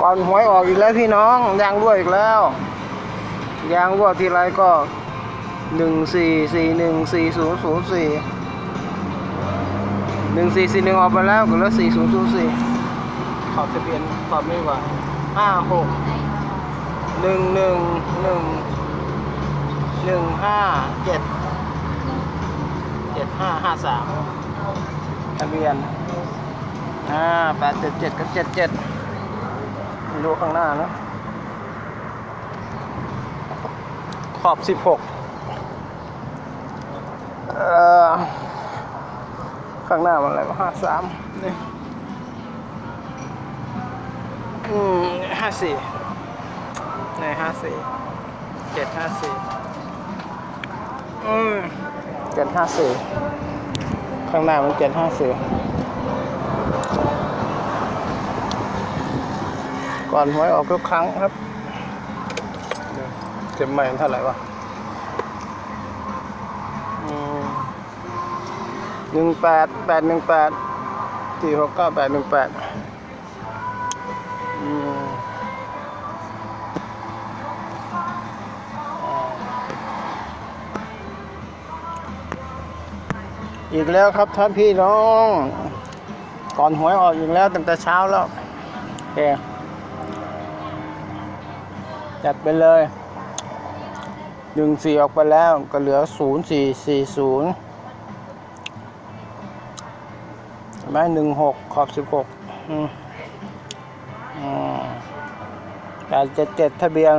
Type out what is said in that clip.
ก่อนหวยออกอีกแล้วพี่น้องยางรั่วอีกแล้ว ยางรั่วทีไรก็หนึ่งสี่สี่หนึ่งสี่ศูนย์ศูนย์สี่หนึ่งสี่สี่หนึ่งออกไปแล้วก็เหลือสี่ศูนย์ศูนย์สี่ขอบทะเบียนขอบนี่ว่าห้าหกหนึ่งหนึ่งหนึ่งหนึ่งห้าเจ็ดเจ็ดห้าห้าสามทะเบียนอ่าแปดเจ็ดเจ็ดกับเจ็ดเจ็ด ดูข้างหน้านะ ขอบสิบหกเอ่อข้างหน้ามันอะไรวะห้าสามนี่อืมห้าสี่ในห้าสี่เจ็ดห้าสี่อืมเจ็ดห้าสี่ข้างหน้ามันเจ็ดห้าสี่ ก่อนหวยออกทุกครั้งครับเต็มใหม่เท่าไหร่วะหนึ่งแปดแปดหนึ่งแปดสี่หกเก้าแปดหนึ่งแปดอีกแล้วครับท่านพี่น้อง ก่อนหวยออกอีกแล้วตั้งแต่เช้าแล้วโอเค จัดไปเลยหนึ่งสี่ออกไปแล้วก็เหลือศูนย์สี่สี่ศูนย์ใช่ไหมหนึ่งหกขอบสิบหกอืมอืมแปดเจ็ดเจ็ดทะเบียน